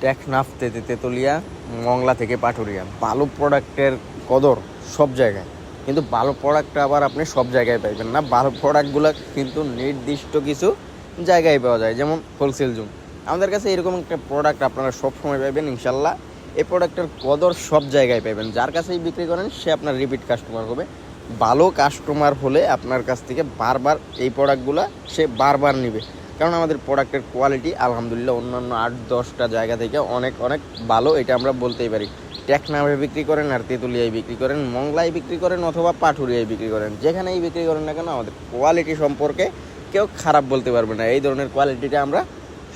টেকনাফ তেতে তেতুলিয়া, মংলা থেকে পাটুরিয়া। ভালো প্রোডাক্টের কদর সব জায়গায়। কিন্তু ভালো প্রোডাক্টটা আবার আপনি সব জায়গায় পাইবেন না। ভালো প্রোডাক্টগুলো কিন্তু নির্দিষ্ট কিছু জায়গায় পাওয়া যায়। যেমন হোলসেল জুম আমাদের কাছে এরকম একটা প্রোডাক্ট আপনারা সব সময় পাইবেন, ইনশাল্লাহ। এই প্রোডাক্টের কদর সব জায়গায় পাবেন যার কাছেই বিক্রি করেন, সে আপনার রিপিট কাস্টমার হবে। ভালো কাস্টমার হলে আপনার কাছ থেকে বারবার এই প্রোডাক্টগুলো সে বারবার নেবে। কারণ আমাদের প্রোডাক্টের কোয়ালিটি, আলহামদুলিল্লাহ, অন্যান্য আট, দশটা জায়গা থেকে অনেক অনেক ভালো, এটা আমরা বলতেই পারি। টেকনামে বিক্রি করেন, আর তেঁতুলিয়ায় বিক্রি করেন, মংলায় বিক্রি করেন, অথবা পাঠুরিয়ায় বিক্রি করেন। যেখানেই বিক্রি করেন না কেন, আমাদের কোয়ালিটি সম্পর্কে কেউ খারাপ বলতে পারবে না। এই ধরনের কোয়ালিটিটা আমরা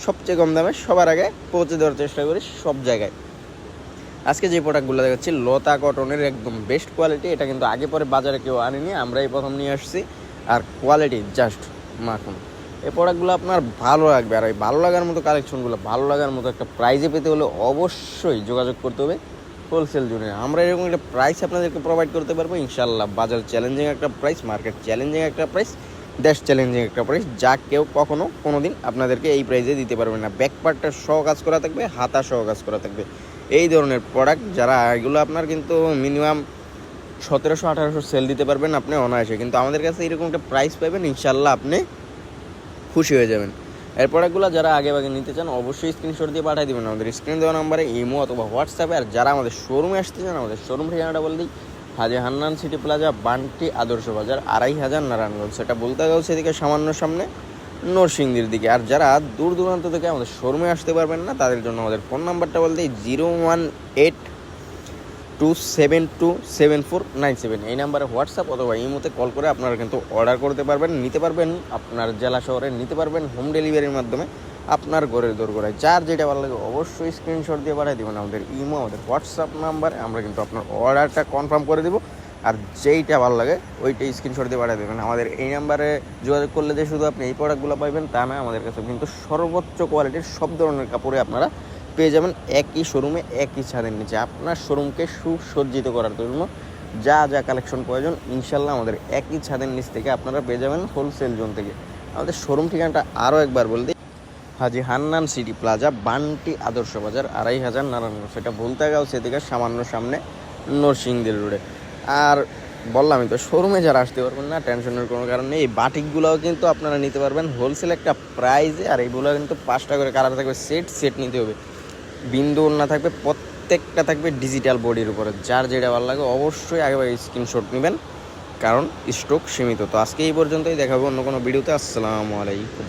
সবচেয়ে কম দামে সবার আগে পৌঁছে দেওয়ার চেষ্টা করি সব জায়গায়। আজকে যে প্রোডাক্টগুলো দেখাচ্ছি, লতা কটনের একদম বেস্ট কোয়ালিটি, এটা কিন্তু আগে পরে বাজারে কেউ আনেনি, আমরাই প্রথম নিয়ে আসছি। আর কোয়ালিটি জাস্ট মাখন। এই প্রোডাক্টগুলো আপনার ভালো লাগবে। আর এই ভালো লাগার মতো কালেকশনগুলো ভালো লাগার মতো একটা প্রাইজে পেতে হলে অবশ্যই যোগাযোগ করতে হবে হোলসেল জুনে। আমরা এরকম একটা প্রাইস আপনাদেরকে প্রোভাইড করতে পারব ইনশাল্লাহ বাজার চ্যালেঞ্জিং একটা প্রাইস মার্কেট চ্যালেঞ্জিং একটা প্রাইস দেশ চ্যালেঞ্জিং একটা প্রাইস যা কেউ কখনো কোনো দিন আপনাদেরকে এই প্রাইজে দিতে পারবে না। ব্যাক পার্টটা সহ কাজ করা থাকবে, হাতা সহ কাজ করা থাকবে। এই ধরনের প্রোডাক্ট যারা, এগুলো আপনার কিন্তু মিনিমাম সতেরোশো আঠারোশো সেল দিতে পারবেন আপনি অনায়াসে। কিন্তু আমাদের কাছে এরকম একটা প্রাইস পাবেন ইনশাল্লাহ আপনি খুশি হয়ে যাবেন। এর প্রোডাক্টগুলো যারা আগে আগে নিতে চান, অবশ্যই স্ক্রিনশট দিয়ে পাঠিয়ে দেবেন। আমাদের স্ক্রিন দেওয়া নাম্বারে ইমো অথবা হোয়াটসঅ্যাপে আর যারা আমাদের শোরুমে আসতে চান, আমাদের শোরুম ঠিকানাটা বলে দিই। হাজি হান্নান সিটি প্লাজা, বান্টি আদর্শ বাজার, আড়াই হাজার নারায়ণগঞ্জ। সেটা বলতে গেল সেদিকে সামান্য সামনে, নরসিংদীর দিকে। আর যারা দূর দূরান্ত থেকে আমাদের শোরুমে আসতে পারবেন না, তাদের জন্য আমাদের ফোন নাম্বারটা বলতে zero one eight two seven two seven four nine seven এই নাম্বারে হোয়াটসঅ্যাপ অথবা ইমোতে কল করে আপনারা কিন্তু অর্ডার করতে পারবেন, নিতে পারবেন, আপনার জেলা শহরে নিতে পারবেন, হোম ডেলিভারির মাধ্যমে আপনার ঘরের দোরগোড়ায়। যার যেটা ভালো লাগে অবশ্যই স্ক্রিনশট দিয়ে পাঠিয়ে দেবেন আমাদের ইমো, আমাদের হোয়াটসঅ্যাপ নাম্বারে। আমরা কিন্তু আপনার অর্ডারটা কনফার্ম করে দেবো। আর যেইটা ভালো লাগে, ওইটাই স্ক্রিনশট দিয়ে পাঠিয়ে দেবেন। আমাদের এই নাম্বারে যোগাযোগ করলে যে শুধু আপনি এই প্রোডাক্টগুলো পাইবেন, তা না, আমাদের কাছে কিন্তু সর্বোচ্চ কোয়ালিটির সব ধরনের কাপড়ে আপনারা পেয়ে যাবেন একই শোরুমে একই ছাদের নিচে। আপনার শোরুমকে সুসজ্জিত করার জন্য যা যা কালেকশন প্রয়োজন, ইনশাল্লাহ আমাদের একই ছাদের নিচ থেকে আপনারা পেয়ে যাবেন হোলসেল জোন থেকে। আমাদের শোরুম ঠিকানাটা আরও একবার বলে দিই। হাজি হান্নান সিটি প্লাজা, বান্টি আদর্শ বাজার, আড়াই হাজার নারায়ণগঞ্জ। সেটা বলতে গেল সেদিকে, সামান্য সামনে নরসিংদীর রোডে। আর বললামই তো শোরুমে যারা আসতে পারবেন না টেনশনের কোনো কারণ নেই। এই বাটিকগুলোও কিন্তু আপনারা নিতে পারবেন। হোলসেল একটা প্রাইজে আর এইগুলো কিন্তু পাঁচটা করে কালার থাকবে সেট সেট নিতে হবে। বিন্দু না থাকবে, প্রত্যেকটা থাকবে ডিজিটাল বডির উপরে। যার যেটা ভালো লাগে অবশ্যই আগে স্ক্রিনশট নেবেন, কারণ স্ট্রোক সীমিত। তো আজকে এই পর্যন্তই, দেখাবো অন্য কোনো ভিডিওতে আসসালামু আলাইকুম।